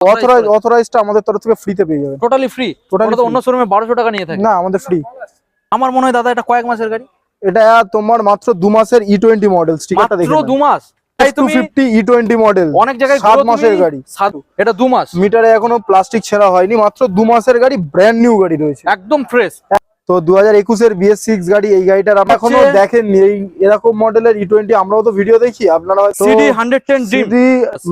Authorize অথরাইজটা আমাদের তরফ থেকে ফ্রিতে পেয়ে যাবেন। টোটালি ফ্রি টোটালি তো অন্য শোরুমে 1200 টাকা নিয়ে থাকে। না আমাদের ফ্রি আমার মনে হয় দাদা এটা কয়েক মাসের গাড়ি? এটা তোমার মাত্র দু মাসের ই টোয়েন্টি মডেল স্টিকারটা মাত্র দেখে দু মাস? মডেল অনেক জায়গায় মাসের গাড়ি। সাধু এটা মাস। মিটারে এখনও প্লাস্টিক ছেঁড়া হয়নি মাত্র দু মাসের গাড়ি ব্র্যান্ড নিউ গাড়ি রয়েছে। একদম ফ্রেশ তো দু হাজার একুশের বিএস সিক্স গাড়ি এই গাড়িটার আমরা এখনও দেখেননি। এই এরকম মডেলের ই টোয়েন্টি আমরাও তো ভিডিও দেখি। আপনারা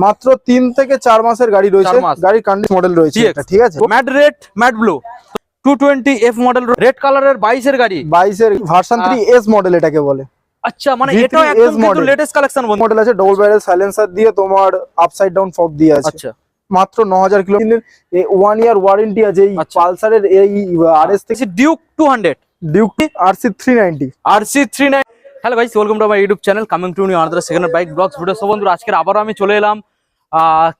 মাত্র তিন থেকে চার মাসের গাড়ি রয়েছে। গাড়ির কন্ডিশন মডেল রয়েছে ঠিক আছে? Matte red matte blue two twenty F model red কালারের বাইশের গাড়ি। বাইশের ভার্সন থ্রি এস মডেল এটাকে বলে। আচ্ছা মানে V3S এটাও একদম কিন্তু লেটেস্ট কালেকশন মডেল আছে ডবল ব্যারেল সাইলেন্সার দিয়ে তোমার আপসাইড ডাউন ফগ দিয়ে আছে। আচ্ছা। মাত্র ন হাজার কিলো ওয়ান ইয়ার ওয়ারেন্টি আছে এই আচ্ছা। পালসারের এই আর এস থেকে। Duke two hundred Duke R C three ninety R C three nine hello ভাই welcome to my YouTube channel coming to new another second bike blogs video সব বন্ধুরা আজকের আবারও আমি চলে এলাম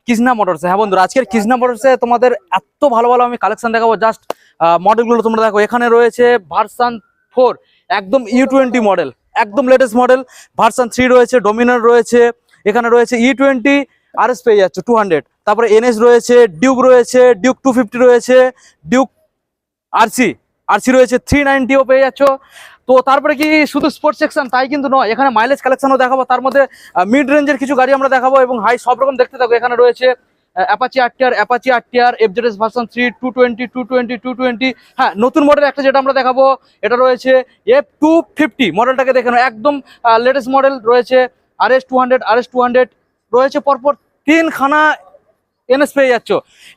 কৃষ্ণা মোটরসে হ্যাঁ বন্ধুরা আজকের কৃষ্ণা মোটরসে তোমাদের এত ভালো ভালো আমি কালেকশন দেখাবো। জাস্ট মডেলগুলো তোমরা দেখো এখানে রয়েছে ভার্সান ফোর একদম ইউ টোয়েন্টি মডেল একদম লেটেস্ট মডেল ভার্সান থ্রি রয়েছে ডোমিনার রয়েছে এখানে রয়েছে ই টোয়েন্টি আর এস পেয়ে যাচ্ছে টু হান্ড্রেড তারপরে এনএস রয়েছে, ডিউক রয়েছে, ডিউক টু ফিফটি রয়েছে, ডিউক আরসি আরসি রয়েছে থ্রি নাইনটিও পেয়ে যাচ্ছ। তো তারপরে কি শুধু স্পোর্টস সেকশন তাই কিন্তু নয়, এখানে মাইলেজ কালেকশনও দেখাবো। তার মধ্যে মিড রেঞ্জের কিছু গাড়ি আমরা দেখাবো এবং হাই সব রকম দেখতে থাকব এখানে রয়েছে Apache RTR Apache RTR FZS version three two twenty two twenty two twenty হ্যাঁ নতুন মডেল একটা যেটা আমরা দেখাবো, এটা রয়েছে এফ টু ফিফটি মডেলটাকে দেখে নাও, একদম লেটেস্ট মডেল রয়েছে R S two hundred R S two hundred রয়েছে পরপর তিনখানা এনএস পেয়ে যাচ্ছ।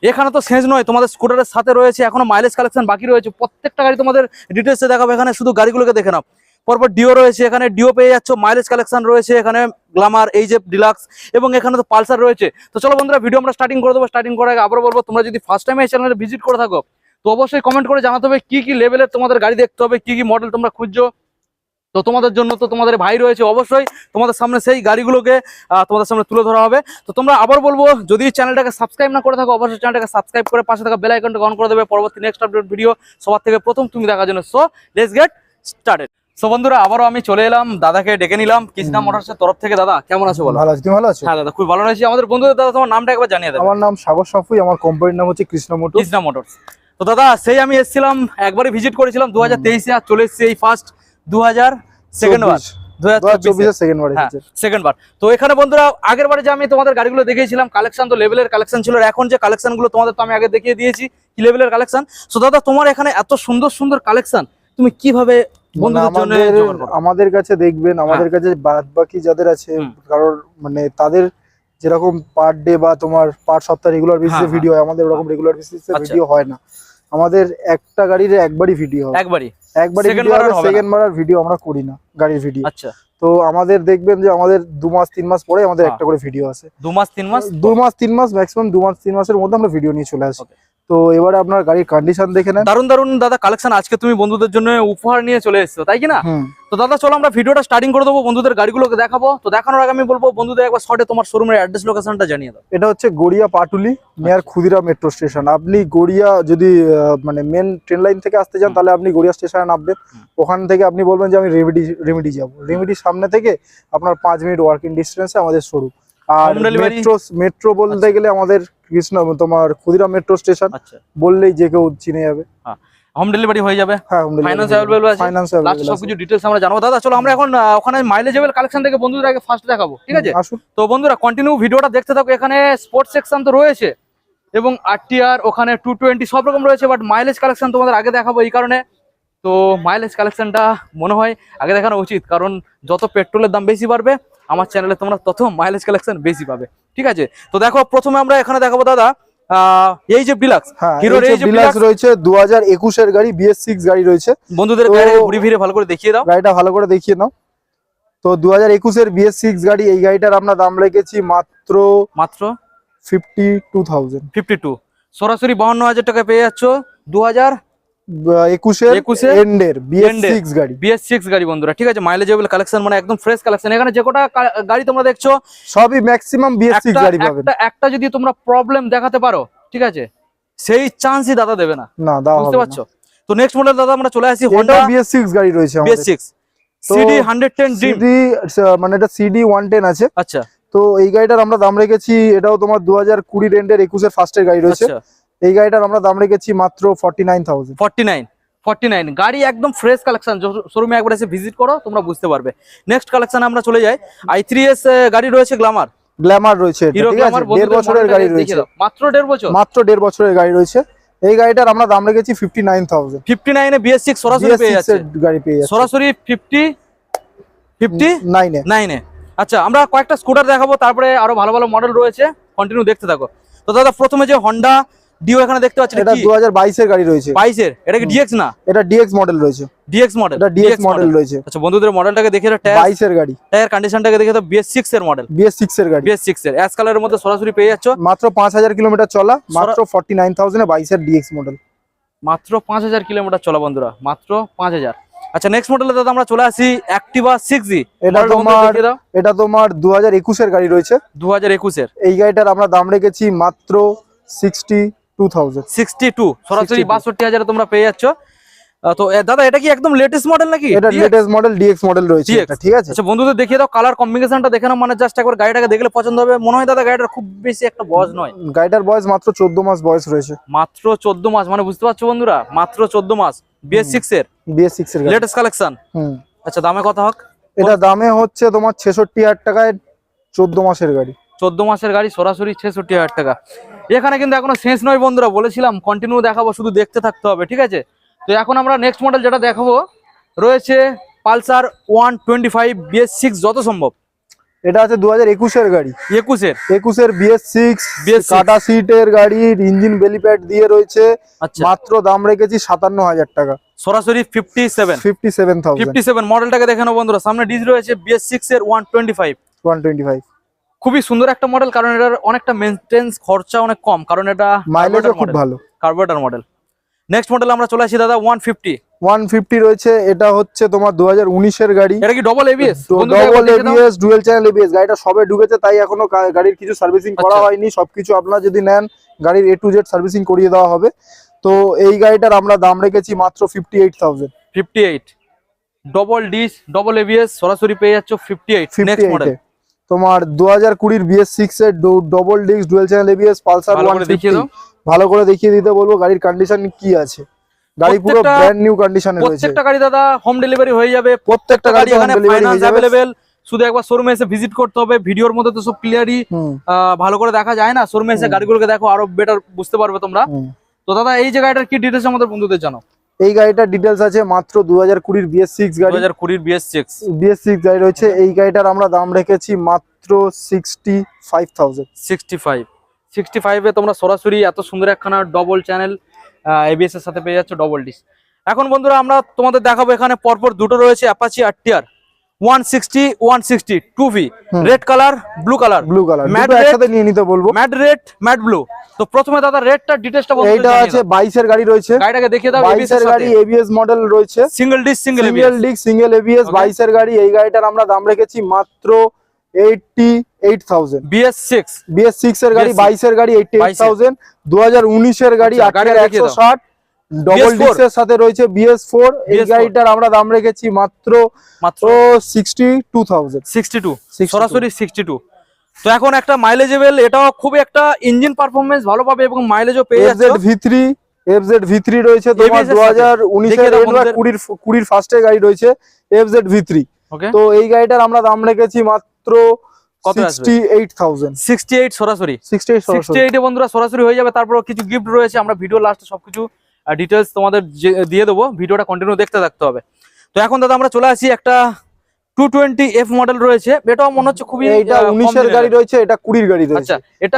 এখানে তো শেষ নয়, তোমাদের স্কুটারের সাথে রয়েছে, এখনও মাইলেজ কালেকশন বাকি রয়েছে। প্রত্যেকটা গাড়ি তোমাদের ডিটেলসে দেখাবো, এখানে শুধু গাড়িগুলোকে দেখে নাও। পরপর ডিও রয়েছে, এখানে ডিও পেয়ে যাচ্ছ মাইলেজ কালেকশন রয়েছে, এখানে গ্লামার এই যে ডিলাক্স এবং এখানে তো পালসার রয়েছে। তো চলো বন্ধুরা ভিডিও আমরা স্টার্টিং করে দেবো স্টার্টিং করার আগে আবার বলব, তোমরা যদি ফার্স্ট টাইম এই চ্যানেলে ভিজিট করে থাকো, তো অবশ্যই কমেন্ট করে জানাতে হবে কি কি লেভেলের তোমাদের গাড়ি দেখতে হবে, কি কি মডেল তোমরা খুঁজছো। তো তোমাদের জন্য তো তোমাদের ভাই রয়েছে অবশ্যই। তোমাদের সামনে সেই গাড়িগুলোকে তোমাদের সামনে তুলে ধরা হবে। তো তোমরা আবার বলব যদি চ্যানেলটাকে সাবস্ক্রাইব না করে থাকো অবশ্যই চ্যানেলটাকে সাবস্ক্রাইব করে পাশে থাকা বেল আইকনটা অন করে দেবে। পরবর্তী নেক্সট আপডেট ভিডিও সবার থেকে প্রথম তুমি দেখার জন্য। So let's get started so বন্ধুরা আবারও আমি চলে এলাম দাদাকে ডেকে নিলাম। কৃষ্ণা মোটরসের তরফ থেকে দাদা কেমন আছো বলো? ভালো আছে তুমি ভালো আছো? হ্যাঁ দাদা খুব ভালো রয়েছে আমাদের বন্ধুদের দাদা তোমার নামটা একবার জানিয়ে দেবে। আমার নাম সাগর সাফুই আমার কোম্পানির নাম হচ্ছে কৃষ্ণা মোটর কৃষ্ণা মোটরস। তো দাদা সেই আমি এসেছিলাম একবারই ভিজিট করেছিলাম। দু হাজার তেইশে আর চলে এসেছি এই ফার্স্ট দু সেকেন্ড বার। হ্যাঁ সেকেন্ড বার। তো এখানে বন্ধুরা আগের বারে যে আমি তোমাদের গাড়িগুলো দেখিয়েছিলাম কালেকশন তো লেভেলের কালেকশন ছিল এখন যে কালেকশনগুলো তোমাদের তো আমি আগে দেখিয়ে দিয়েছি কি লেভেলের কালেকশন সো দাদা তোমার এখানে এত সুন্দর সুন্দর কালেকশন তুমি কীভাবে বন্ধুদের আমাদের কাছে দেখবেন আমাদের কাছে বাদ বাকি যাদের আছে কারোর মানে তাদের যেরকম পার ডে বা তোমার পার সপ্তাহ রেগুলার হ্যাঁ, বেসিসে হ্যাঁ। ভিডিও হয় আমাদের ওরকম রেগুলার বেসিসে। ভিডিও হয় না। আমাদের একটা গাড়ির একবারই ভিডিও হয়। একবারই। একবারই second ভিডিও বার আর হবে হবে না। সেকেন্ড ভিডিও আমরা করি না গাড়ির ভিডিও আচ্ছা তো আমাদের দেখবেন যে আমাদের দু মাস তিন মাস পরে আমাদের হ্যাঁ। একটা করে ভিডিও আছে দু মাস তিন মাস দু মাস তিন মাস ম্যাক্সিমাম দু মাস তিন মাসের মধ্যে আমরা ভিডিও নিয়ে চলে আসি. তো এবারে আপনার গাড়ির কন্ডিশন দেখে নেন। দারুণ দারুণ দাদা কালেকশন আজকে তুমি বন্ধুদের জন্য উপহার নিয়ে চলে এসছো তাই কি না? তো দাদা চলো আমরা ভিডিওটা স্টার্টিং করে দেবো বন্ধুদের গাড়িগুলোকে দেখাবো। তো দেখানোর আগে আমি বলব বন্ধুদের একবার শর্টে তোমার শোরুমের অ্যাড্রেস লোকেশনটা জানিয়ে দাও। এটা হচ্ছে গড়িয়া পাটুলি মেয়ার ক্ষুদিরা মেট্রো স্টেশন আপনি গড়িয়া যদি মানে মেন ট্রেন লাইন থেকে আসতে চান তাহলে আপনি গড়িয়া স্টেশনে নামবেন। ওখান থেকে আপনি বলবেন যে আমি রেমিডি রেমিডি যাব। রেমিডির সামনে থেকে আপনার পাঁচ মিনিট ওয়ার্কিং ডিস্টেন্সে আমাদের শোরুম আর মেট্রো মেট্রো বলতে আচ্ছা। গেলে আমাদের কৃষ্ণ তোমার ক্ষুদিরা মেট্রো স্টেশন আচ্ছা। বললেই যে কেউ চিনে যাবে। হোম ডেলিভারি হয়ে যাবে। হ্যাঁ available আছে? ফাইন্যান্স সবকিছু ডিটেলস আমরা জানাব। দাদা চলো আমরা এখন ওখানে মাইলেজেবল কালেকশন থেকে বন্ধুদের আগে ফার্স্ট দেখাবো। ঠিক আছে? তো বন্ধুরা কন্টিনিউ ভিডিওটা দেখতে থাকো। এখানে স্পোর্টস সেকশন তো রয়েছে এবং আরটিআর ওখানে টু টোয়েন্টি সব রকম রয়েছে বাট মাইলেজ কালেকশন তোমাদের আগে দেখাবো এই কারণে। তো মাইলেজ কালেকশনটা মনে হয় আগে দেখানো উচিত কারণ যত পেট্রোলের দাম বেশি বাড়বে আমার চ্যানেলে তোমরা তত মাইলেজ কালেকশন বেশি পাবে। ঠিক আছে? তো দেখো প্রথমে আমরা এখানে দেখাবো দাদা আহ, এই যে হ্যাঁ এই যে রয়েছে গাড়ি রয়েছে। বন্ধুদের গাড়ি ঘুরে ফিরে ভালো করে দেখিয়ে দাও। গাড়িটা ভালো করে দেখিয়ে নাও। তো গাড়ি এই গাড়িটার আমরা দাম রেখেছি মাত্র মাত্র? Fifty two thousand fifty two সরাসরি বাহান্ন হাজার টাকা পেয়ে যাচ্ছ দু হাজার একুশের 21 এর এন্ডের বিএস এর। সিক্স গাড়ি। বিএস সিক্স গাড়ি বন্ধুরা ঠিক আছে মাইলেজেবল কালেকশন মানে একদম ফ্রেশ কালেকশন এখানে যে কটা গাড়ি তোমরা দেখছ সবই ম্যাক্সিমাম বিএস সিক্স গাড়ি পাবেন একটা যদি তোমরা প্রবলেম দেখাতে পারো ঠিক আছে সেই চান্সই দাদা দেবে না। না বুঝতে পারছ? তো নেক্সট মডেল দাদা আমরা চলে আসি হোন্ডা বিএস সিক্স গাড়ি রয়েছে BS six CD hundred ten CD মানে এটা সিডি ওয়ান টেন আছে। আচ্ছা। তো এই গাড়িটার আমরা দাম রেখেছি এটাও তোমার দু হাজার কুড়ি রেন্ডের একুশের ফার্স্টের গাড়ি রয়েছে। আচ্ছা। এই গাড়িটার আমরা দাম রেখেছি মাত্র forty nine thousand forty nine forty nine গাড়ি একদম ফ্রেশ কালেকশন শোরুমে একবার এসে ভিজিট করো তোমরা বুঝতে পারবে। নেক্সট কালেকশন আমরা চলে যাই। আই থ্রি এস গাড়ি রয়েছে গ্লামার গ্ল্যামার রয়েছে দেড় বছরের গাড়ি রয়েছে। মাত্র দেড় বছর? মাত্র দেড় বছরের গাড়ি রয়েছে। এই গাড়িটার আমরা দাম রেখেছি ফিফটি নাইন থাউজেন্ড ফিফটি নাইনে বিএস সিক্স সরাসরি পেয়ে যাচ্ছে। গাড়ি পেয়ে যাচ্ছে। সরাসরি ফিফটি ফিফটি নাইনে নাইনে আচ্ছা আমরা কয়েকটা স্কুটার দেখাবো তারপরে আরও ভালো ভালো মডেল রয়েছে। কন্টিনিউ দেখতে থাকো। তো দাদা প্রথমে যে হন্ডা ডিও এখানে দেখতে পাচ্ছেন এটা দু হাজার বাইশের গাড়ি রয়েছে। বাইশের এটা কি ডিএক্স না? এটা ডিএক্স মডেল রয়েছে। ডিএক্স মডেল এটা ডিএক্স মডেল রয়েছে। আচ্ছা বন্ধুদের মডেলটাকে দেখে টায়ার বাইশের গাড়ি। টায়ার কন্ডিশনটাকে দেখে তো বিএস সিক্স এর মডেল বিএস সিক্স এর গাড়ি। বিএস সিক্স এর। অ্যাশ কালারের মধ্যে সরাসরি পেয়ে যাচ্ছ। মাত্র পাঁচ হাজার কিলোমিটার চলা মাত্র ফর্টি নাইন থাউজেন্ড বাইশের ডিএক্স মডেল মাত্র পাঁচ হাজার কিলোমিটার চলা বন্ধুরা। মাত্র পাঁচ হাজার। আচ্ছা নেক্সট মডেলে দাদা আমরা চলে আসি অ্যাক্টিভা সিক্স জি এটা তোমার এটা তোমার দু হাজার একুশের গাড়ি রয়েছে। দু হাজার একুশের। এই গাড়িটার আমরা দাম রেখেছি মাত্র sixty two thousand sixty two সরাসরি 62 হাজারে তোমরা পেয়ে যাচ্ছ। তো দাদা এটা কি একদম লেটেস্ট মডেল নাকি? এটা লেটেস্ট মডেল ডিএক্স মডেল রয়েছে এটা, ঠিক আছে? আচ্ছা বন্ধুদের দেখিয়ে দাও কালার কম্বিনেশনটা দেখে নাও মানে জাস্ট একবার গাড়িটাকে দেখলে পছন্দ হবে। মনে হয় দাদা গাড়িটার খুব বেশি একটা বয়স নয়। গাড়িটার বয়স মাত্র চোদ্দ মাস বয়স রয়েছে। মাত্র চোদ্দ মাস মানে বুঝতে পারছ বন্ধুরা? মাত্র চোদ্দ মাস। বিএস সিক্স এর? বিএস সিক্স এর লেটেস্ট কালেকশন হুম। আচ্ছা দামে কথা হোক। এটা দামে হচ্ছে তোমার ছেষট্টি হাজার টাকায় চোদ্দ মাসের গাড়ি। চোদ্দ মাসের গাড়ি সরাসরি ছেষট্টি হাজার টাকা। এখানে কিন্তু এখনও শেষ নয় বন্ধুরা বলেছিলাম কন্টিনিউ দেখাবো শুধু দেখতে থাকতে হবে ঠিক আছে? তো এখন আমরা নেক্সট মডেল যেটা দেখাবো রয়েছে Pulsar one twenty five BS six যত সম্ভব। এটা আছে দু হাজার একুশের গাড়ি। একুশের? একুশের বিএস সিক্স BS6 কাটা সিটের গাড়ির ইঞ্জিন বেলিপ্যাড দিয়ে রয়েছে। আচ্ছা। মাত্র দাম রেখেছি সাতান্ন হাজার টাকা। সরাসরি fifty seven fifty seven thousand fifty seven মডেলটাকে দেখে নাও বন্ধুরা সামনে ডিজ রয়েছে বিএস সিক্স এর one twenty five. One twenty five. খুবই সুন্দর একটা মডেল কারণ এটার অনেকটা মেনটেন্স খরচা অনেক কম কারণ এটা মাইলেজও খুব ভালো। কার্বোরেটর মডেল নেক্সট মডেল আমরা চলে আসি দাদা ওয়ান ফিফটি ওয়ান ফিফটি রয়েছে এটা হচ্ছে তোমার দু হাজার উনিশের গাড়ি। এটা কি double ABS double ABS dual channel ABS গাড়িটা সবে ঢুকেছে তাই এখনও গাড়ির কিছু সার্ভিসিং করা আচ্ছা। হয়নি সবকিছু আপনারা যদি নেন গাড়ির এ টু জেড সার্ভিসিং করিয়ে দেওয়া হবে। তো এই গাড়িটার আমরা দাম রেখেছি মাত্র fifty eight thousand fifty eight double disc double ABS সরাসরি পেয়ে যাচ্ছ fifty eight fifty next model তোমার দু হাজার কুড়ির বিএস সিক্স এর double disc dual channel ABS Pulsar ভালো ওয়ান করে দেখিয়ে ভালো করে দেখিয়ে দিতে বলব গাড়ির কন্ডিশন কি আছে। গাড়ি পুরো ব্র্যান্ড নিউ কন্ডিশনে রয়েছে। প্রত্যেকটা গাড়ি দাদা হোম ডেলিভারি হয়ে যাবে। প্রত্যেকটা গাড়ি এখানে শুধু একবার শোরুমে এসে ভিজিট করতে হবে। ভিডিওর মধ্যে তো সব ক্লিয়ারই ভালো করে দেখা যায় না। শোরুমে এসে গাড়িগুলোকে দেখো আরও বেটার বুঝতে পারবে তোমরা। তো দাদা এই যে গাড়িটার কি ডিটেলস আমাদের বন্ধুদের জানো এই গাড়িটার ডিটেলস আছে মাত্র দু হাজার কুড়ির বিএস সিক্স গাড়ি। হাজার কুড়ির বিএস সিক্স বিএস সিক্স গাড়ি রয়েছে। এই গাড়িটার আমরা দাম রেখেছি মাত্র sixty five thousand sixty five sixty ফাইভে তোমরা সরাসরি এত সুন্দর একখানা ডবল চ্যানেল এবিএস এর সাথে পেয়ে যাচ্ছ ডবল ডিস এখন বন্ধুরা আমরা তোমাদের দেখাবো এখানে পরপর দুটো রয়েছে Apache RTR 160 160 2v red colour blue colour blue colour প্রথমে দাদা রেডটা ডিটেইলসটা বলতে এইটা আছে 22 মডেল রয়েছে। Single disc single ABS single single ABS 22 গাড়ি। এই গাড়িটার আমরা দাম রেখেছি মাত্র 88000 BS6 BS6 এর গাড়ি 22 এর গাড়ি 88000 2019 এর গাড়ি 160 ডবল BS4 ডিক্সের সাথে রয়েছে বিএস ফোর এই গাড়িটার আমরা দাম রেখেছি মাত্র মাত্র ও sixty two thousand sixty two 62 সরাসরি সিক্সটি টু তো এখন একটা মাইলেজেবল এটাও খুবই একটা ইঞ্জিন পারফরমেন্স ভালো পাবে এবং মাইলেজও পেয়ে যাচ্ছে। এফজেড ভি থ্রি রয়েছে তোমার দু। হাজার উনিশের। কুড়ির কুড়ির ফার্স্টের গাড়ি রয়েছে এফজেড ভি থ্রি তো এই গাড়িটার আমরা দাম রেখেছি মাত্র সরাসরি। বন্ধুরা সরাসরি হয়ে যাবে তারপর কিছু গিফট রয়েছে আমরা ভিডিও লাস্টে সবকিছু ডিটেলস তোমাদের দিয়ে দেবো। ভিডিওটা কন্টিনিউ দেখতে থাকতে হবে। তো এখন দাদা আমরা চলে আসি একটা টু টোয়েন্টি এফ মডেল রয়েছে। এটাও মনে হচ্ছে খুবই কম উনিশের গাড়ি রয়েছে এটা কুড়ির গাড়ি রয়েছে। আচ্ছা এটা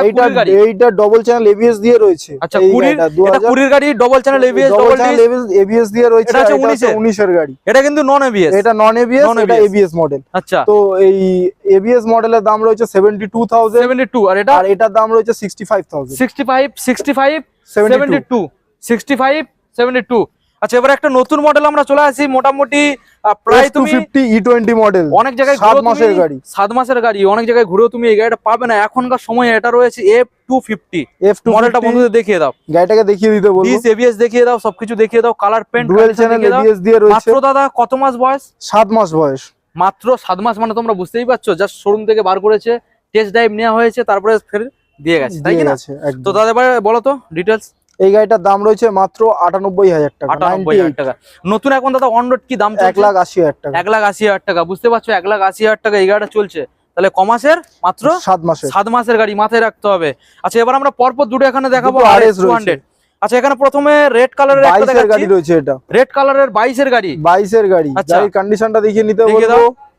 এইটা ডবল চ্যানেল এবিএস দিয়ে রয়েছে। আচ্ছা কুড়ির এটা কুড়ির গাড়ি double channel ABS double channel ABS দিয়ে রয়েছে এটা হচ্ছে এটা হচ্ছে 19 উনিশের গাড়ি। এটা কিন্তু নন এবিএস এটা নন এবিএস এটা এবিএস মডেল আচ্ছা। তো এই এবিএস মডেলের দাম রয়েছে seventy two thousand seventy two আর এটা? আর এটার দাম রয়েছে sixty five thousand sixty five sixty five seventy two sixty five seventy two আচ্ছা এবার একটা নতুন মডেল আমরা চলে আসি মোটামুটি প্রায় তুমি ফিফটি ই টোয়েন্টি মডেল অনেক জায়গায় সাত মাসের গাড়ি। সাত মাসের গাড়ি অনেক জায়গায় ঘুরেও তুমি এই গাড়িটা পাবে না। এখনকার সময় এটা রয়েছে F two fifty F two মডেলটা বন্ধুদের দেখিয়ে দাও। গাড়িটাকে দেখিয়ে দিতে বলব। ডিস এবিএস দেখিয়ে দাও সবকিছু দেখিয়ে দাও colour paint dual channel ABS দিয়ে রয়েছে। মাত্র দাদা কত মাস বয়স? সাত মাস বয়স। মাত্র সাত মাস মানে তোমরা বুঝতেই পারছ জাস্ট শোরুম থেকে বার করেছে টেস্ট ড্রাইভ নেওয়া হয়েছে তারপরে ফের দিয়ে গেছে তাই কি না? তো দাদা এবার বলো তো ডিটেলস এই গাড়িটার দাম রয়েছে মাত্র আটানব্বই হাজার টাকা আটানব্বই হাজার টাকা। নতুন এখন দাদা অন রোড কি দাম এক লাখ আশি হাজার টাকা। এক লাখ আশি হাজার টাকা বুঝতে পারছ? এক লাখ আশি হাজার টাকা এই গাড়িটা চলছে। তাহলে কমাসের মাত্র? সাত মাসে সাত মাসের গাড়ি মাথায় রাখতে হবে। আচ্ছা এবার আমরা পরপর দুটো এখানে দেখাবো আর এস হান্ড্রেড আচ্ছা এখানে প্রথমে রেড কালারের একটা গাড়ি রয়েছে এটা। রেড কালারের বাইশের গাড়ি। বাইশের গাড়ি। আচ্ছা। গাড়ির কন্ডিশনটা দেখিয়ে নিতে বলব।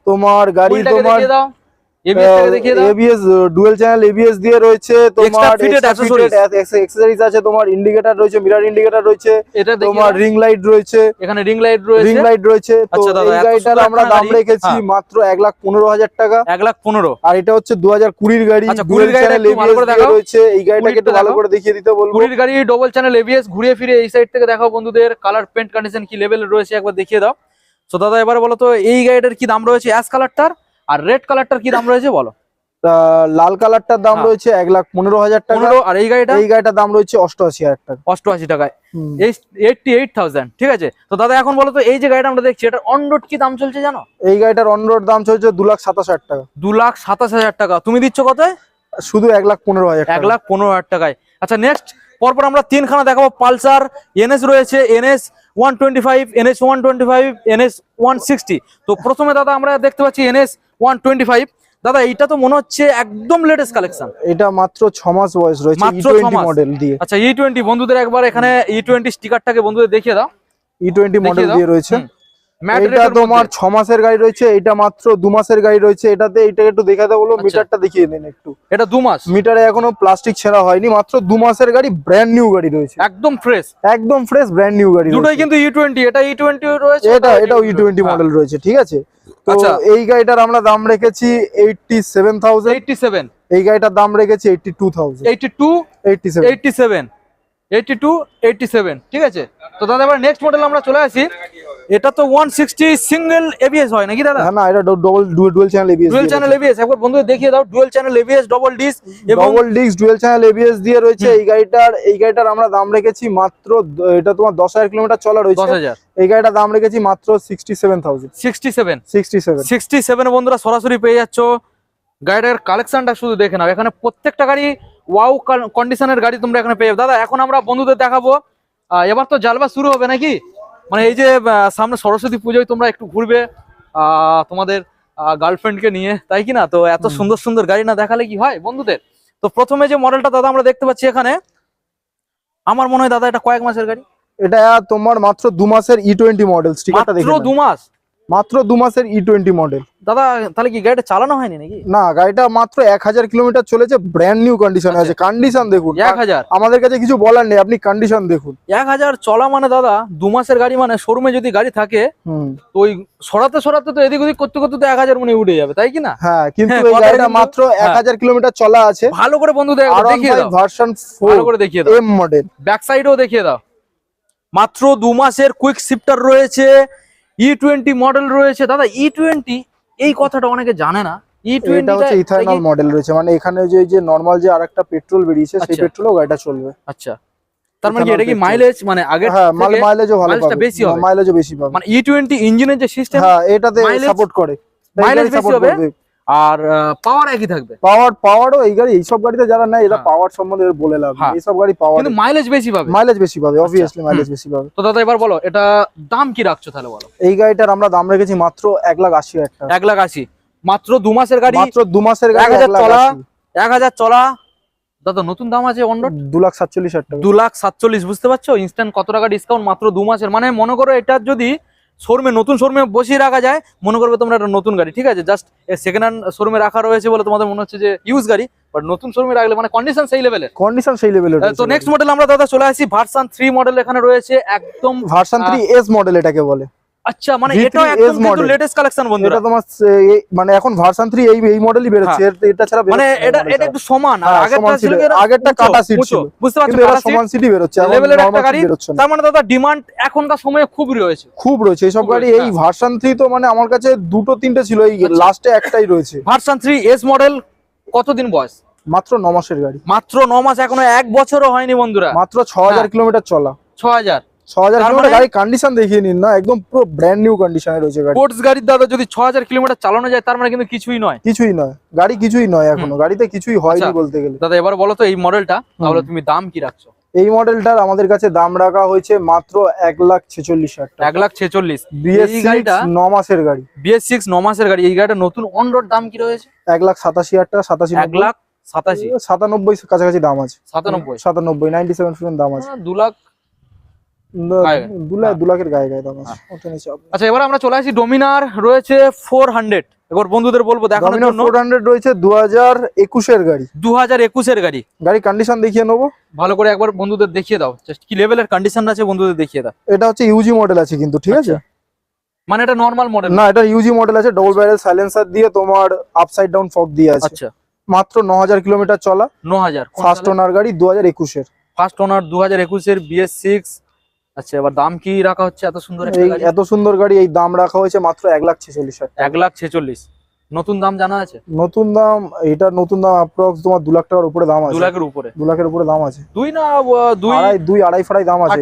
তোমার গাড়ি তোমার এবিএস ডুয়েল চ্যানেল এবিএস দিয়ে রয়েছে তোমার আছে তোমার ইন্ডিকেটর রয়েছে মিরর ইন্ডিকেটর রয়েছে এটা তোমার রিং লাইট রয়েছে। এখানে রিং লাইট রয়েছে। রিং লাইট রয়েছে তো আচ্ছা দাদা, এই এত গাড়িটার আমরা দাম রেখেছি হ্যাঁ। মাত্র লাখ পনেরো হাজার টাকা। লাখ পনেরো। আর এটা হচ্ছে গাড়ি আচ্ছা, ডুয়েল কুড়ির গাড়িটা একটু ভালো করে দেখাও। রয়েছে এই গাড়িটাকে একটু ভালো করে দেখিয়ে দিতে বলব। গাড়ি ডবল চ্যানেল এবিএস ফিরে এই সাইড থেকে দেখাও বন্ধুদের কালার পেন্ট কন্ডিশন কি লেভেলে রয়েছে একবার দেখিয়ে দাও। তো দাদা এবারে বলো তো এই গাড়িটার কি দাম রয়েছে? অ্যাশ কালারটার আর রেড কালারটার কি দাম রয়েছে বলো? লাল কালারটার দাম হ্যাঁ। রয়েছে এক লাখ পনেরো হাজার টাকা। আর এই গাড়িটা এই গাড়িটার দাম রয়েছে অষ্টআশি হাজার টাকা। অষ্টআশি টাকায়। এইটটি এইট থাউজেন্ড ঠিক আছে? তো দাদা এখন বলো তো এই যে গাড়িটা আমরা দেখছি এটা অন রোড কি দাম চলছে জানো? এই গাড়িটার অন রোড দাম চলছে দু লাখ সাতাশ হাজার টাকা। দু লাখ সাতাশ হাজার টাকা। তুমি দিচ্ছ কত শুধু এক লাখ পনেরো হাজার এক লাখ পনেরো হাজার টাকায়। আচ্ছা নেক্সট পরপর আমরা তিনখানা দেখাবো। পালসার এনএস রয়েছে NS one twenty five NS one twenty five NS one sixty. তো প্রথমে দাদা আমরা দেখতে পাচ্ছি এনএস ওয়ান টোয়েন্টি ফাইভ। দাদা এইটা তো মনে হচ্ছে একদম লেটেস্ট কালেকশন এটা মাত্র ছ মাস বয়স রয়েছে মাত্র মাস। মডেল দিয়ে। আচ্ছা ই টোয়েন্টি বন্ধুদের একবার এখানে ই টোয়েন্টি স্টিকারটাকে বন্ধুদের দেখিয়ে দাও। ই টোয়েন্টি মডেল দিয়ে রয়েছে। এটা তোমার ছ মাসের গাড়ি রয়েছে এটা মাত্র দু মাসের গাড়ি রয়েছে। এটাতে এটা একটু দেখাতে বলো আচ্ছা। মিটারটা দেখিয়ে দিন একটু। এটা দু মাস। মিটারে এখনও প্লাস্টিক ছেঁড়া হয়নি মাত্র দু মাসের গাড়ি ব্র্যান্ড নিউ গাড়ি রয়েছে। একদম ফ্রেশ একদম ফ্রেশ ব্র্যান্ড নিউ গাড়ি দুটোই কিন্তু ই টোয়েন্টি এটা ই টোয়েন্টি রয়েছে এটা এটাও ই টোয়েন্টি। মডেল রয়েছে ঠিক আছে? তো আচ্ছা। এই গাড়িটার আমরা দাম রেখেছি eighty seven thousand eighty seven এই গাড়িটার দাম রেখেছি eighty two thousand eighty two eighty seven eighty seven eighty two eighty seven ঠিক আছে? তো দাদা এবার নেক্সট মডেল আমরা চলে আসি। এটা তো ওয়ান সিক্সটি সিঙ্গেল এবিএস হয় নাকি দাদা? না এটা double dual channel ABS dual channel ABS একবার বন্ধুদের দেখিয়ে দাও dual channel ABS double disc double disc dual channel ABS দিয়ে রয়েছে। এই গাড়িটার এই গাড়িটার আমরা দাম রেখেছি মাত্র এটা তোমার দশ হাজার কিলোমিটার চলা দশ রয়েছে হাজার। এই গাড়িটার দাম রেখেছি মাত্র sixty seven thousand sixty seven sixty seven sixty seven বন্ধুরা সরাসরি পেয়ে যাচ্ছ। গাড়িটার কালেকশনটা শুধু দেখে নাও। এখানে প্রত্যেকটা গাড়ি ওয়াও কন্ডিশনের গাড়ি তোমরা এখানে পেয়ে দাদা এখন আমরা বন্ধুদের দেখাবো। এবার তো জালবা শুরু হবে নাকি? মানে এই যে সামনে সরস্বতী পুজোয় তোমরা একটু ঘুরবে তোমাদের গার্লফ্রেন্ডকে নিয়ে তাই কি না? তো এত সুন্দর সুন্দর গাড়ি না দেখালে কি হয় বন্ধুদের? তো প্রথমে যে মডেলটা দাদা আমরা দেখতে পাচ্ছি এখানে আমার মনে হয় দাদা এটা কয়েক মাসের গাড়ি? এটা তোমার মাত্র দু মাসের ই টোয়েন্টি মডেল স্টিকারটা দু মাস? মাত্র দু মাসের ই টোয়েন্টি মডেল দাদা তাহলে কি গাড়িটা চালানো হয়নি নাকি? না গাড়িটা মাত্র এক হাজার কিলোমিটার চলেছে ব্র্যান্ড নিউ কন্ডিশনে। আছে কন্ডিশন দেখুন এক হাজার? আমাদের কাছে কিছু বলার নেই আপনি কন্ডিশন দেখুন। এক হাজার চলা মানে দাদা দু মাসের গাড়ি মানে শোরুমে যদি গাড়ি থাকে তো ওই সরাতে সরাতে তো এদিক ওদিক করতে করতে তো এক হাজার মনে উঠে যাবে তাই কি না? হ্যাঁ কিন্তু হ্যাঁ, এই গাড়িটা মাত্র এক হ্যাঁ। হাজার কিলোমিটার চলা আছে। ভালো করে একবার দেখিয়ে দাও। ভার্সন ভালো করে দেখিয়ে দাও। এম মডেল ব্যাক সাইডেও দেখিয়ে দাও। মাত্র দু মাসের কুইক শিফটার রয়েছে। ই টোয়েন্টি মডেল রয়েছে। দাদা ই টোয়েন্টি এই কথাটা অনেকে জানে না। এটা হচ্ছে ইথানল মডেল রয়েছে। মানে এখানে যে যে নর্মাল যে আরেকটা পেট্রোল বেরিয়েছে সেই পেট্রোলও পেট্রোলেও গাড়িটা চলবে। আচ্ছা। তার মানে কি এটা কি মাইলেজ মানে আগে হ্যাঁ মাইলেজও ভালো পাবে। বেশি হবে। মাইলেজও বেশি পাবে। মানে ই টোয়েন্টি ইঞ্জিনের যে সিস্টেম হ্যাঁ এটাতে সাপোর্ট করে। mileage বেশি হবে? আর পাওয়ার একই থাকবে। পাওয়ার পাওয়ারও এই গাড়ি এইসব গাড়িতে যারা নেয় এরা হ্যাঁ। পাওয়ার সম্বন্ধে বলে লাভ হ্যাঁ। এইসব গাড়ি পাওয়ার কিন্তু মাইলেজ বেশি পাবে। মাইলেজ বেশি পাবে অবভিয়াসলি মাইলেজ বেশি পাবে। তো দাদা এবার বলো এটা দাম কি রাখছো তাহলে বলো? এই গাড়িটার আমরা দাম রেখেছি মাত্র এক লাখ আশি টাকা। এক লাখ আশি। মাত্র দু মাসের গাড়ি মাত্র দু মাসের গাড়ি এক হাজার চলা। এক হাজার চলা। দাদা নতুন দাম আছে অন রোড দু লাখ সাতচল্লিশ হাজার টাকা। দু লাখ সাতচল্লিশ বুঝতে পারছ? ইনস্ট্যান্ট কত টাকা ডিসকাউন্ট মাত্র দু মাসের। মানে মনে করো এটা যদি শোরুমে নতুন শোরুমে বসিয়ে রাখা যায়। মনে করবে তোমরা একটা নতুন গাড়ি ঠিক আছে? জাস্ট সেকেন্ড হ্যান্ড শোরুমে রাখা রয়েছে বলে তোমাদের মনে হচ্ছে যে ইউজ গাড়ি বাট নতুন শোরুমে রাখলে মানে কন্ডিশন সেই লেভেলের কন্ডিশন সেই লেভেলের তো নেক্সট মডেল আমরা দাদা চলে আসি ভার্সান থ্রি মডেল এখানে রয়েছে একদম ভার্সান থ্রি এস মডেল এটাকে বলে। আচ্ছা মানে V3 এটাও একদম কিন্তু লেটেস্ট কালেকশন বন্ধুরা। এটা তোমার মানে এখন ভার্সন থ্রি এই এই মডেলই বেরোচ্ছে। এর- এটা ছাড়া মানে এটা এটা একটু সমান। আর হ্যাঁ, আগেরটা ছিল। আগেরটা কাটা সিট ছিল। বুঝতে পারছ সিট সমান সিটি বেরোচ্ছে। এখন লেভেলের একটা গাড়ি। তার মানে দাদা ডিমান্ড এখনকার সময়ে খুব রয়েছে। খুব রয়েছে। এইসব গাড়ি এই হ্যাঁ। ভার্সন থ্রি তো মানে আমার কাছে দুটো তিনটে ছিল। এই আচ্ছা। লাস্টে একটাই রয়েছে। ভার্সন থ্রি এস মডেল কতদিন বয়স? মাত্র ন মাসের গাড়ি। মাত্র ন মাস এখনও এক বছরও হয়নি বন্ধুরা। মাত্র ছ হাজার হ্যাঁ। কিলোমিটার চলা। ছ কিলোমিটার মানে- গাড়ি কন্ডিশন দেখিয়ে নিন না একদম পুরো ব্র্যান্ড নিউ কন্ডিশনে রয়েছে গাড়ি। স্পোর্টস গাড়ির দাদা যদি কিলোমিটার চালানো যায় তার মানে কিন্তু কিছুই নয়। কিছুই নয়। গাড়ি কিছুই নয় এখনও। গাড়িতে কিছুই হয়নি আচ্ছা। বলতে গেলে। দাদা এবার বলো তো এই মডেলটা তাহলে তুমি দাম কি রাখছো? এই মডেলটার আমাদের কাছে দাম রাখা হয়েছে মাত্র এক লাখ ছেচল্লিশ হাজার টাকা। এক লাখ ছেচল্লিশ। এই গাড়িটা ন মাসের গাড়ি। বিএস সিক্স ন মাসের গাড়ি। এই গাড়িটা নতুন অন রোড দাম কি রয়েছে? এক লাখ সাতাশি হাজার টাকা সাতাশি এক লাখ সাতাশি। সাতানব্বই কাছাকাছি দাম আছে। সাতানব্বই। সাতানব্বই নাইনটি সেভেন দাম আছে। হ্যাঁ, দু লাখ আচ্ছা এবার আমরা চলে আসি। ডোমিনার রয়েছে ফোর হান্ড্রেড এবার বন্ধুদের বলব দেখানোর ডমিনার জন্য। ফোর হান্ড্রেড রয়েছে দু হাজার একুশের গাড়ি। দু হাজার একুশের গাড়ি। গাড়ি কন্ডিশন দেখিয়ে নেব। ভালো করে একবার বন্ধুদের দেখিয়ে দাও। জাস্ট কি লেভেলের কন্ডিশন আছে বন্ধুদের দেখিয়ে দাও। এটা হচ্ছে ইউজি মডেল আছে কিন্তু ঠিক আছে? মানে এটা নর্মাল মডেল না এটা ইউজি মডেল আছে ডবল ব্যারেল সাইলেন্সার দিয়ে তোমার আপসাইড ডাউন দিয়ে আছে। আচ্ছা। মাত্র ন হাজার কিলোমিটার চলা। ন হাজার ফার্স্ট ওনার গাড়ি দু হাজার একুশের। ফার্স্ট ওনার দু হাজার একুশের বিএস সিক্স আচ্ছা এবার দাম কি রাখা হচ্ছে? এত সুন্দর এত সুন্দর গাড়ি এই দাম রাখা হয়েছে মাত্র এক লাখ ছেচল্লিশ এক লাখ ছেচল্লিশ। নতুন দাম জানা আছে? নতুন দাম এটার নতুন দাম অ্যাপ্রক্স তোমার দু লাখ টাকার উপরে দাম দু আছে লাখের উপরে? দু লাখের উপরে দাম আছে। দুই না দুই আড়াই দুই আড়াই ফাড়াই দাম আছে।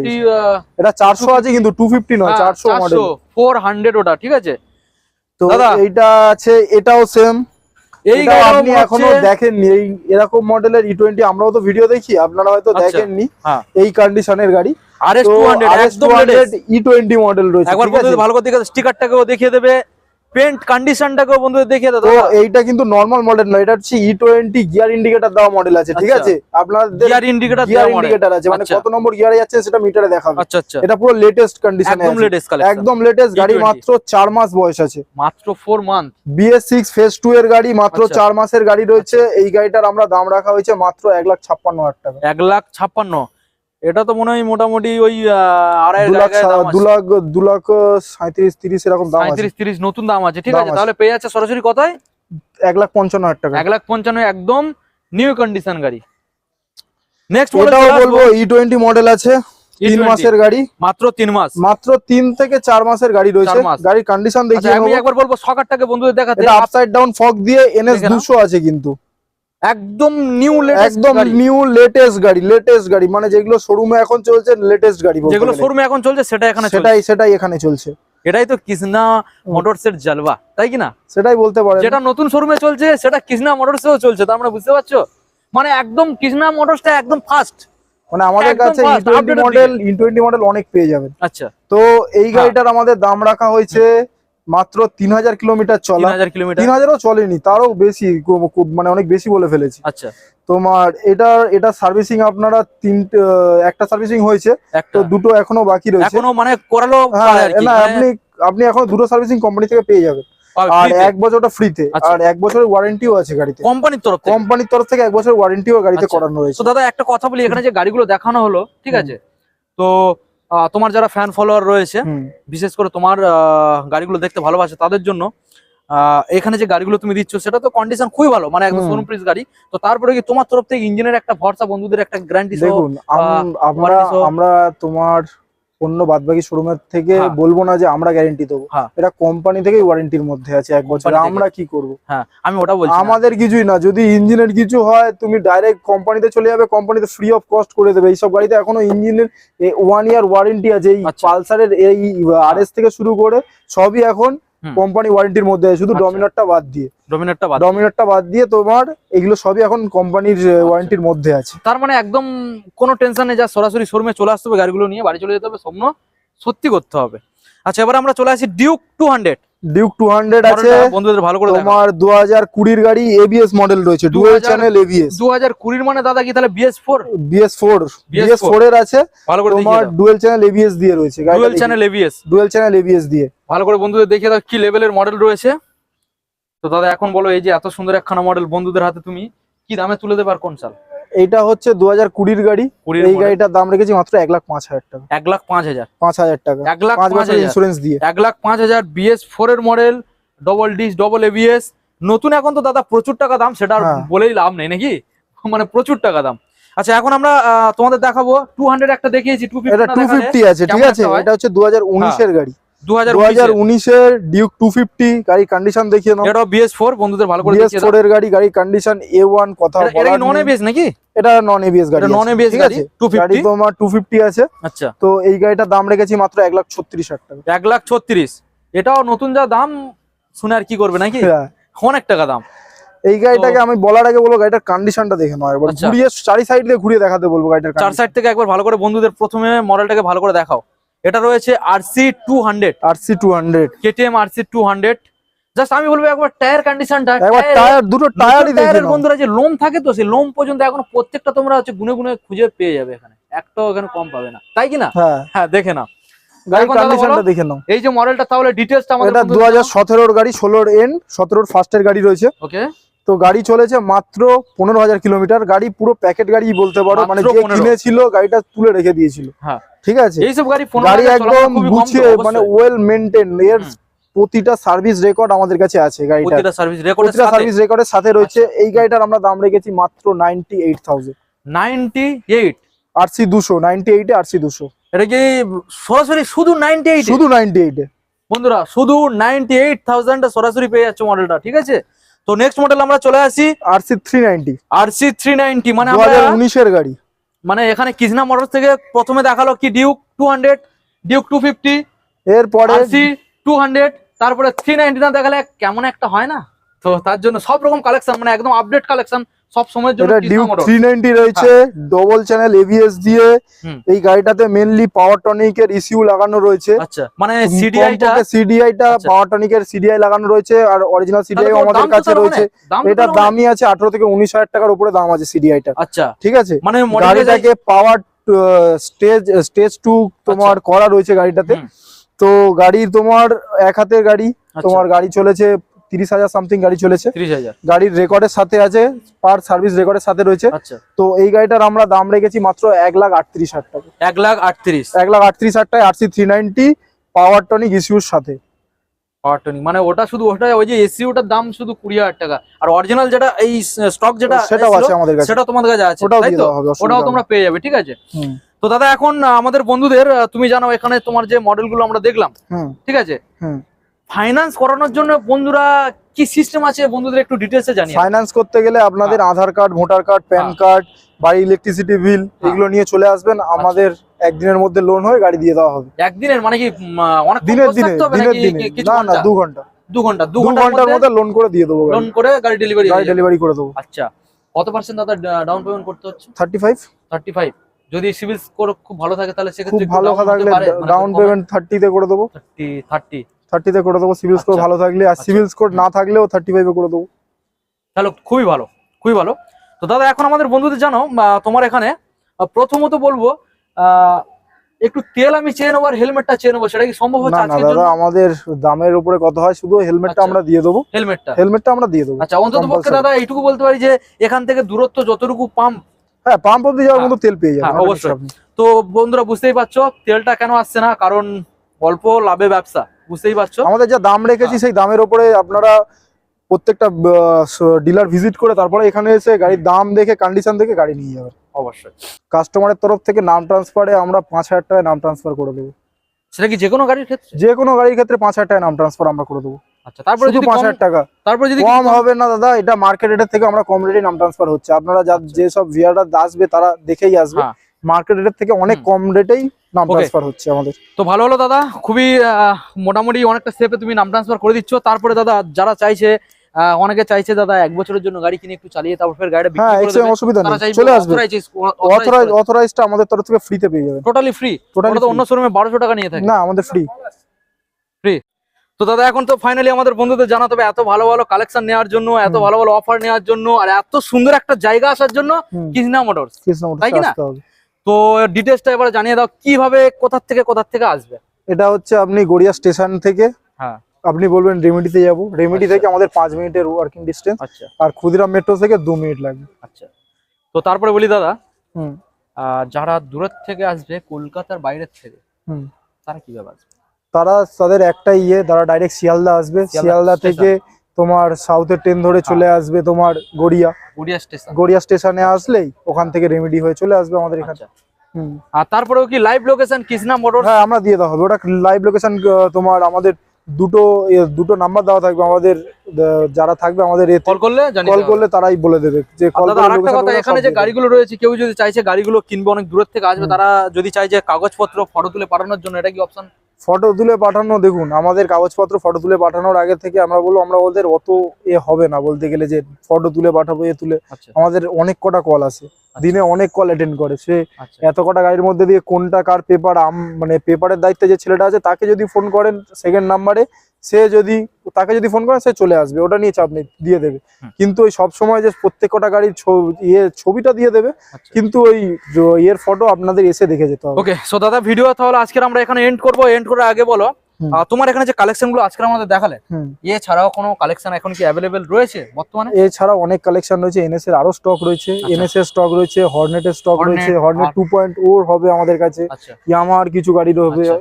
এটা চারশো আছে কিন্তু টু ফিফটি নয় চারশো মডেল ফোর হান্ড্রেড ওটা ঠিক আছে? তো দাদা। এইটা আছে এটাও সেম এই আপনি এখনও দেখেননি এই এরকম মডেলের ই টোয়েন্টি আমরাও তো ভিডিও দেখি আপনারা হয়তো আচ্ছা, দেখেননি। হ্যাঁ। এই কন্ডিশনের গাড়ি। আর এস তো টু হান্ড্রেড RS একদম 200 latest। ই টোয়েন্টি মডেল রয়েছে একবার বন্ধুদের ভালো করে দেখে স্টিকারটাকেও দেখিয়ে দেবে পেন্ট কন্ডিশনটাকেও বন্ধুদের দেখিয়ে তো এইটা কিন্তু নর্মাল মডেল নয় এটা হচ্ছে ই টোয়েন্টি গিয়ার ইন্ডিকেটর দেওয়া মডেল আছে ঠিক আচ্ছা। আছে? আপনাদের গিয়ার ইন্ডিকেটর গিয়ার ইন্ডিকেটর আছে মানে আচ্ছা। কত নম্বর গিয়ারে যাচ্ছে সেটা মিটারে দেখাবে। আচ্ছা আচ্ছা। এটা পুরো লেটেস্ট কন্ডিশনে একদম লেটেস্ট কালেকশন একদম লেটেস্ট গাড়ি মাত্র চার মাস বয়স আছে। মাত্র four month BS six phase two এর গাড়ি মাত্র আচ্ছা। চার মাসের গাড়ি রয়েছে। এই গাড়িটার আমরা দাম রাখা হয়েছে মাত্র এক লাখ ছাপ্পান্ন হাজার টাকা। এক লাখ ছাপ্পান্ন। এটা তো মনে হয় মোটামুটি ওই আড়াই দু লাখ দু লাখ সাঁত্রিশ তিরিশ এরকম দাম সাঁত্রিশ তিরিশ নতুন দাম আছে। ঠিক আছে। তাহলে পেয়ে যাচ্ছে সরাসরি কতই এক লাখ পঞ্চান্ন হাজার টাকা। এক লাখ পঞ্চান্ন একদম নিউ কন্ডিশন গাড়ি। নেক্সট বলব ই টোয়েন্টি মডেল আছে তিন মাসের গাড়ি। মাত্র তিন মাস। মাত্র তিন থেকে চার মাসের গাড়ি রয়েছে। গাড়ির কন্ডিশন আচ্ছা দেখিয়ে আমি একবার বলব সকারটাকে বন্ধুদের দেখাতে। আপসাইড ডাউন ফগ দিয়ে এনএস দুশো আছে কিন্তু। একদম নিউ একদম একদম নিউ লেটেস্ট গাড়ি লেটেস্ট গাড়ি। মানে যেগুলো শোরুমে এখন চলছে লেটেস্ট গাড়ি যেগুলো গেলে। শোরুমে এখন চলছে সেটা এখানে সেটাই সেটাই এখানে চলছে। এটাই তো কৃষ্ণা মোটরস এর জালবা তাই কি না? সেটাই বলতে পারেন। যেটা নতুন শোরুমে চলছে সেটা কৃষ্ণা মোটরসেও চলছে তার মানে বুঝতে পারছ? মানে একদম কৃষ্ণা মোটরসটা একদম ফার্স্ট মানে আমাদের কাছে twenty model E twenty model অনেক পেয়ে যাবেন। আচ্ছা। তো এই গাড়িটার আমাদের দাম রাখা হয়েছে মাত্র তিন হাজার কিলোমিটার তিন চলা তিন হাজারও চলেনি তারও বেশি মানে অনেক বেশি বলে ফেলেছি। আচ্ছা। তোমার এটা এটা সার্ভিসিং আপনারা আহ, একটা সার্ভিসিং হয়েছে একটা। তো দুটো এখনও বাকি রয়েছে। এখনও মানে করালো হ্যাঁ না মানে আপনি আপনি এখন দুটো সার্ভিসিং কোম্পানি থেকে পেয়ে যাবেন। আর। এক বছরটা ফ্রিতে আচ্ছা। আর এক বছরের ওয়ারেন্টিও আছে গাড়িতে। কোম্পানির তরফ থেকে? কোম্পানির তরফ থেকে এক বছরের ওয়ারেন্টিও গাড়িতে আচ্ছা। করানো হয়েছে তো দাদা একটা কথা বলি এখানে যে গাড়িগুলো দেখানো হলো ঠিক আছে? তো তোমার যারা ফ্যান ফলোয়ার রয়েছে বিশেষ করে তোমার আহ, গাড়িগুলো দেখতে ভালোবাসে তাদের জন্য আহ, এখানে যে গাড়িগুলো তুমি দিচ্ছ সেটা তো কন্ডিশন খুবই ভালো মানে একদম। শোরুম প্রিস গাড়ি। তো তারপরে কি তোমার তরফ থেকে ইঞ্জিনের একটা ভরসা বন্ধুদের একটা গ্যারান্টি দেখুন আম- আমরা আমরা তোমার অন্য বাদবাকি শোরুমের থেকে হ্যাঁ। বলব না যে আমরা গ্যারেন্টি দেবো হ্যাঁ। এটা কোম্পানি থেকে ওয়ারেন্টির মধ্যে আছে এক বছর আমরা কি করব হ্যাঁ আমি ওটা বলছি আমাদের কিছুই না যদি ইঞ্জিনের কিছু হয় তুমি ডাইরেক্ট কোম্পানিতে চলে যাবে কোম্পানিতে ফ্রি অফ কস্ট করে দেবে এইসব গাড়িতে এখনও ইঞ্জিনের ওয়ান ইয়ার ওয়ারেন্টি আছে এই আচ্ছা। পালসারের এই আর এস থেকে শুরু করে সবই এখন। কোম্পানি ওয়ারেন্টির মধ্যে আছে শুধু আচ্ছা। ডমিনারটা বাদ দিয়ে। ডমিনারটা বাদ ডমিনারটা বাদ দিয়ে তোমার এগুলো সবই এখন কোম্পানির ওয়ারেন্টির মধ্যে আছে। তার মানে একদম কোনো টেনশন নেই যা সরাসরি শোরুমে চলে আসতে হবে গাড়িগুলো নিয়ে বাড়ি চলে যেতে হবে স্বপ্ন সত্যি করতে হবে। আচ্ছা এবার আমরা চলে আসি Duke two hundred Duke two hundred আছে। বন্ধুদের ভালো করে দেখো তোমার দু হাজার কুড়ির গাড়ি এবিএস মডেল রয়েছে ডুয়েল চ্যানেল এবিএস দু হাজার কুড়ির মানে দাদা কি তাহলে BS four BS four BS four এর আছে। ভালো করে তোমার ডুয়েল চ্যানেল এবিএস দিয়ে রয়েছে dual channel ABS dual channel ABS দিয়ে। ভালো করে বন্ধুদের দেখিয়ে দাও কি লেভেলের মডেল রয়েছে। তো দাদা এখন বলো এই যে এত সুন্দর একখানা মডেল বন্ধুদের হাতে তুমি কি দামে তুলে দেবে আর কোন সাল এইটা হচ্ছে দু হাজার কুড়ির গাড়ি। এই গাড়িটার দাম রেখেছি মাত্র এক লাখ পাঁচ হাজার টাকা। এক লাখ পাঁচ হাজার। পাঁচ হাজার টাকা। এক লাখ পাঁচ হাজার। ইন্স্যুরেন্স দিয়ে। এক লাখ পাঁচ হাজার বিএস ফোর এর model double disc double ABS নতুন এখন তো দাদা প্রচুর টাকা দাম সেটা আর হ্যাঁ। বলেই লাভ নেই নাকি? মানে প্রচুর টাকা দাম। আচ্ছা এখন আমরা তোমাদের দেখাবো। টু হান্ড্রেড একটা দেখিয়েছি টু এটা ফিফটি আছে ঠিক আছে? এটা হচ্ছে দু হাজার উনিশের গাড়ি। ডিউক গাড়ি কন্ডিশন দেখিয়ে নাও। এটা বিএস ফোর বন্ধুদের ভালো করে এর গাড়ি গাড়ি কন্ডিশন কথা। এটা- নন। এবিএস নাকি? এটা নন এবিএস গাড়ি নন এবিএস গাড়ি গাড়ি তোমার টু ফিফটি আছে। আচ্ছা। তো এই গাড়িটার দাম রেখেছি মাত্র লাখ ছত্রিশ হাজার টাকা। লাখ ছত্রিশ। এটাও নতুন যা দাম শুনে আর কি করবে নাকি? হ্যাঁ। অনেক টাকা দাম। এই গাড়িটাকে আমি বলার আগে বলব গাড়িটার কন্ডিশনটা দেখে নাও একবার। আচ্ছা। ঘুরিয়ে চারি সাইড দিয়ে ঘুরিয়ে দেখাতে বলব গাড়িটার চার সাইড থেকে একবার ভালো করে বন্ধুদের প্রথমে মডেলটাকে ভালো করে দেখাও। এটা রয়েছে RC two hundred RC two hundred KTM RC two hundred just আমি বলব একবার টায়ার কন্ডিশনটা একবার টায়ার দুটো টায়ারই বন্ধুরা যে লোম থাকে তো সেই লোম পর্যন্ত এখনও প্রত্যেকটা তোমরা হচ্ছে গুনে গুনে খুঁজে পেয়ে যাবে এখানে। একটাও এখানে কম পাবে না। তাই কি না? হ্যাঁ। হ্যাঁ দেখে নাও। গাড়ির কন্ডিশনটা দেখে নাও। এই যে মডেলটা তাহলে আমাদের এটা গাড়ি ষোলোর এন সতেরোর ফার্স্টের গাড়ি রয়েছে। ওকে তো গাড়ি চলেছে মাত্র পনেরো হাজার কিলোমিটার। গাড়ি পুরো প্যাকেট গাড়ি বলতে পারো মানে যে কিনেছিল গাড়িটা তুলে রেখে দিয়েছিল। হ্যাঁ। ঠিক আছে? এইসব গাড়ি গাড়ি একদম গুছিয়ে মানে ওয়েল মেনটেন এর প্রতিটা সার্ভিস রেকর্ড আমাদের কাছে আছে গাড়িটা প্রতিটা সার্ভিস রেকর্ডের প্রতিটা সাথে। সার্ভিস রেকর্ডের সাথে রয়েছে। এই গাড়িটার আমরা দাম রেখেছি মাত্র নাইনটি এইট থাউজেন্ড 98 আরসি দুশো নাইনটি এইটে আরসি দুশো। এটা কি সরাসরি শুধু 98 শুধু নাইনটি এইটে বন্ধুরা শুধু 98000 সরাসরি পেয়ে যাচ্ছে মডেলটা ঠিক আছে? তো নেক্সট মডেল আমরা চলে আসি আরসি থ্রি নাইনটি আরসি 390 মানে দু আমরা উনিশের গাড়ি। মানে এখানে কৃষ্ণা মোটর থেকে প্রথমে দেখাল কি ডিউক 200 ডিউক 250 এরপরে আরসি 200 তারপরে 390 না দেখালে কেমন একটা হয় না? তো তার জন্য সব রকম কালেকশন মানে একদম আপডেট কালেকশন সব সময়ের জন্য এটা মোটরস থ্রি নাইনটি রয়েছে ডবল চ্যানেল এবিএস দিয়ে। এই গাড়িটাতে মেনলি পাওয়ার টনিক এর ইসিউ লাগানো রয়েছে। আচ্ছা মানে সিডিআইটা সিডিআইটা আচ্ছা। পাওয়ার টনিক এর সিডিআই লাগানো রয়েছে আর অরিজিনাল সিডিআই আমাদের কাছে রয়েছে। এটার দামই আছে আঠারো থেকে উনিশ হাজার টাকার উপরে দাম আছে সিডিআইটা আচ্ছা। ঠিক আছে? মানে গাড়িটাকে পাওয়ার স্টেজ স্টেজ টু তোমার করা রয়েছে গাড়িটাতে। তো গাড়ির তোমার এক হাতের গাড়ি তোমার তোমার গাড়ি চলেছে তিরিশ হাজার সামথিং গাড়ি চলেছে। 30000 গাড়ির রেকর্ডের সাথে আছে পার সার্ভিস রেকর্ডের সাথে রয়েছে। আচ্ছা। তো এই গাড়িটার আমরা দাম রেখেছি মাত্র এক লাখ আটত্রিশ হাজার টাকা। এক লাখ আটত্রিশ। এক লাখ আটত্রিশ হাজার টাকা RC three ninety power tonic ইস্যুর সাথে। পাওয়ার টনিক মানে ওটা শুধু ওটা ওই যে এসি ওটার দাম শুধু কুড়ি হাজার টাকা। আর অরিজিনাল যেটা এই স্টক যেটা সেটাও আছে আমাদের কাছে। সেটা তোমাদের কাছে আছে তাই তো? ওটাও তোমরা পেয়ে যাবে ঠিক আছে? হুম, তো দাদা এখন আমাদের বন্ধুদের তুমি জানো এখানে তোমার যে মডেলগুলো আমরা দেখলাম ঠিক আছে? হুম। ফাইন্যান্স করানোর জন্য বন্ধুরা কি সিস্টেম আছে বন্ধুদের একটু ডিটেলসে দাও। ফাইন্যান্স করতে গেলে আপনাদের Aadhaar card voter card PAN হ্যাঁ। কার্ড বাড়ি ইলেকট্রিসিটি বিল এগুলো নিয়ে চলে আসবেন। আমাদের একদিনের মধ্যে লোন হয়ে গাড়ি দিয়ে দেওয়া হবে। একদিনের মানে কি অনেক দিনের দিনে দিনের দিনে। না না? দু ঘণ্টা। দু ঘণ্টা দু দু ঘণ্টার ঘণ্টার মধ্যে লোন করে দিয়ে দেবো লোন করে গাড়ি ডেলিভারি গাড়ি ডেলিভারি করে দেবো। আচ্ছা কত পার্সেন্ট দাদা ডাউন পেমেন্ট করতে হচ্ছে? থার্টি ফাইভ থার্টি ফাইভ যদি সিভিল স্কোর খুব ভালো থাকে তাহলে সেক্ষেত্রে খুব ভালো থাকলে ডাউন পেমেন্ট থার্টিতে করে দেবো। থার্টি থার্টি থার্টিতে করে দেবো সিভিল স্কোর আচ্ছা। ভালো থাকলে আর আচ্ছা। সিভিল স্কোর না থাকলেও থার্টি ফাইভে করে দেবো তাহলে খুবই ভালো খুবই ভালো তো দাদা এখন আমাদের বন্ধুদের জানো তোমার এখানে প্রথমত বলব একটু তেল আমি চেয়ে নেব আর হেলমেটটা চেয়ে নেব সেটা কি সম্ভব হচ্ছে আজকের দাদা জন্য আমাদের দামের উপরে কত হয় শুধু হেলমেটটা আচ্ছা। আমরা দিয়ে দেবো হেলমেটটা হেলমেটটা আমরা দিয়ে দেবো আচ্ছা অন্তত পক্ষে দাদা এইটুকু বলতে পারি যে এখান থেকে দূরত্ব যতটুকু পাম্প হ্যাঁ পাম্প অব্দি যাওয়ার হ্যাঁ। মতো তেল পেয়ে হ্যাঁ, যাবেন অবশ্যই। অবশ্যই তো বন্ধুরা বুঝতেই পারছ তেলটা কেন আসছে না কারণ অল্প লাভে ব্যবসা বুঝতেই পারছ? আমাদের যা দাম রেখেছি হ্যাঁ। সেই দামের উপরে আপনারা প্রত্যেকটা ডিলার ভিজিট করে তারপরে এখানে এসে গাড়ির দাম দেখে কন্ডিশন দেখে গাড়ি নিয়ে যাবেন। অবশ্যই। কাস্টমারের তরফ থেকে নাম ট্রান্সফারে আমরা পাঁচ হাজার টাকায় নাম ট্রান্সফার করে দেবো। সেটা কি যে কোনো গাড়ির ক্ষেত্রে? যে কোনো গাড়ির ক্ষেত্রে পাঁচ হাজার টাকায় নাম ট্রান্সফার আমরা করে দেবো। আচ্ছা তারপরে যদি পাঁচ হাজার টাকা। তারপরে যদি কম হবে না দাদা এটা মার্কেট রেটের থেকে আমরা কম রেটে নাম ট্রান্সফার হচ্ছে। আপনারা যা আচ্ছা। যেসব ভিয়াররা আসবে তারা দেখেই আসবে। হ্যাঁ। মার্কেট রেটের থেকে অনেক কম রেটেই নাম ট্রান্সফার হচ্ছে আমাদের। তো ভালো হলো দাদা খুবই মোটামুটি অনেকটা স্টেপে তুমি নাম ট্রান্সফার করে দিচ্ছ। তারপরে দাদা যারা চাইছে অনেকে চাইছে দাদা এক বছরের জন্য গাড়ি কিনে একটু চালিয়ে তারপর ফের গাড়িটা হ্যাঁ বিক্রি করে দেবে। অসুবিধা নেই। চলে আসবে। অথরাইজ অথরাইজটা আমাদের তরফ থেকে ফ্রিতে পেয়ে যাবেন। টোটালি ফ্রি টোটালি তো অন্য শোরুমে বারোশো টাকা নিয়ে থাকে। না আমাদের ফ্রি ফ্রি তো দাদা এখন তো ফাইনালি আমাদের বন্ধুদের জানাতে হবে এত ভালো ভালো কালেকশন নেওয়ার জন্য এত ভালো ভালো অফার নেওয়ার জন্য আর এত সুন্দর একটা জায়গা আসার জন্য কৃষ্ণা মোটরস কৃষ্ণ তাই কি না? আসতে হবে। তো ডিটেলসটা এবার জানিয়ে দাও কীভাবে কোথা থেকে কোথা থেকে আসবে? এটা হচ্ছে আপনি গড়িয়া স্টেশন থেকে হ্যাঁ। আপনি বলবেন রেমেডিতে যাব। রেমেডি আচ্ছা। থেকে আমাদের পাঁচ মিনিটের ওয়ার্কিং ডিস্টেন্স আচ্ছা। আর ক্ষুদিরাম মেট্রো থেকে দু মিনিট লাগবে। আচ্ছা। তো তারপরে বলি দাদা হুম। যারা দূরের থেকে আসবে কলকাতার বাইরের থেকে হুম। তারা কীভাবে আসবে? তারা তাদের একটা ইয়ে তারা ডাইরেক্ট শিয়ালদা আসবে। শিয়ালদা থেকে তোমার সাউথের ট্রেন ধরে চলে আসবে তোমার গড়িয়া। গড়িয়া স্টেশন। গড়িয়া স্টেশনে আসলেই ওখান থেকে রেমেডি হয়ে চলে আসবে আমাদের এখানে। আচ্ছা। আর তারপরেও কি লাইভ লোকেশন কৃষ্ণা মোটর হ্যাঁ আমরা দিয়ে দেওয়া হবে। ওটা লাইভ লোকেশন তোমার আমাদের দুটো দুটো নাম্বার দেওয়া থাকবে আমাদের যারা থাকবে আমাদের কল করলে কল করলে তারাই বলে দেবে যে কল কথা এখানে যে গাড়িগুলো রয়েছে কেউ যদি চাইছে গাড়িগুলো কিনবে অনেক দূরের থেকে আসবে তারা যদি চাই যে কাগজপত্র ফটো তুলে পাঠানোর জন্য এটা কি অপশন ফটো তুলে পাঠানো দেখুন আমাদের কাগজপত্র ফটো তুলে পাঠানোর আগে থেকে আমরা বলব আমরা ওদের অত এ হবে না বলতে গেলে যে ফটো তুলে পাঠাবো এ তুলে। আচ্ছা। আমাদের অনেক কটা কল আসে দিনে অনেক কল অ্যাটেন্ড করে। সে আচ্ছা। এত কটা গাড়ির মধ্যে দিয়ে কোনটা কার পেপার আম মানে পেপারের দায়িত্বে যে ছেলেটা আছে তাকে যদি ফোন করেন সেকেন্ড নাম্বারে সে যদি তাকে যদি ফোন করেন সে চলে আসবে। ওটা নিয়ে চাপ নেই দিয়ে দেবে। কিন্তু ওই সব সময় যে প্রত্যেক কটা গাড়ির ইয়ে ছবিটা দিয়ে দেবে আচ্ছা। কিন্তু ওই ইয়ের ফটো আপনাদের এসে দেখে যেতে হবে। ওকে সো দাদা ভিডিও তাহলে আজকে আমরা এখানে এন্ড করব। এন্ড করার আগে বলো। তোমার এখানে যে কালেকশনগুলো আজকে আমাদের দেখালে এছাড়াও কোনো কালেকশন এখন কি অ্যাভেলেবেল রয়েছে বর্তমানে? এছাড়া অনেক কালেকশন রয়েছে। এনএস এর আরও স্টক রয়েছে। আচ্ছা। এনএস এর স্টক রয়েছে হর্নেটের স্টক রয়েছে। হর্নেট টু পয়েন্ট ওর হবে আমাদের কাছে। আচ্ছা। ইয়ামার কিছু গাড়ি হবে আচ্ছা।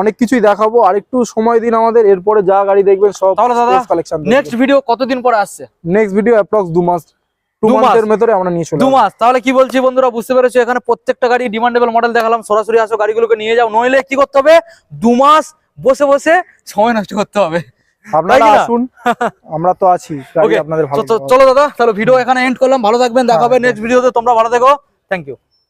অনেক কিছুই দেখাবো। আর একটু সময় দিন আমাদের এরপরে যা গাড়ি দেখবেন সব তাহলে দাদা, কালেকশন নেক্সট ভিডিও কতদিন পরে আসছে? নেক্সট ভিডিও অ্যাপ্রক্স দু মাস দু মাসের ভেতরে আমরা নিয়ে দু মাস? তাহলে কি বলছি বন্ধুরা বুঝতে পেরেছ? এখানে প্রত্যেকটা গাড়ি ডিমান্ডেবল মডেল দেখালাম সরাসরি আসো গাড়িগুলোকে নিয়ে যাও। নইলে কি করতে হবে? দু মাস বসে বসে সময় নষ্ট করতে হবে। আপনারা? আসুন আমরা তো আছি আপনাদের চলো দাদা তাহলে ভিডিও এখানে এন্ড করলাম ভালো থাকবেন দেখাবে নেক্সট ভিডিওতে তোমরা ভালো থেকো। Thank you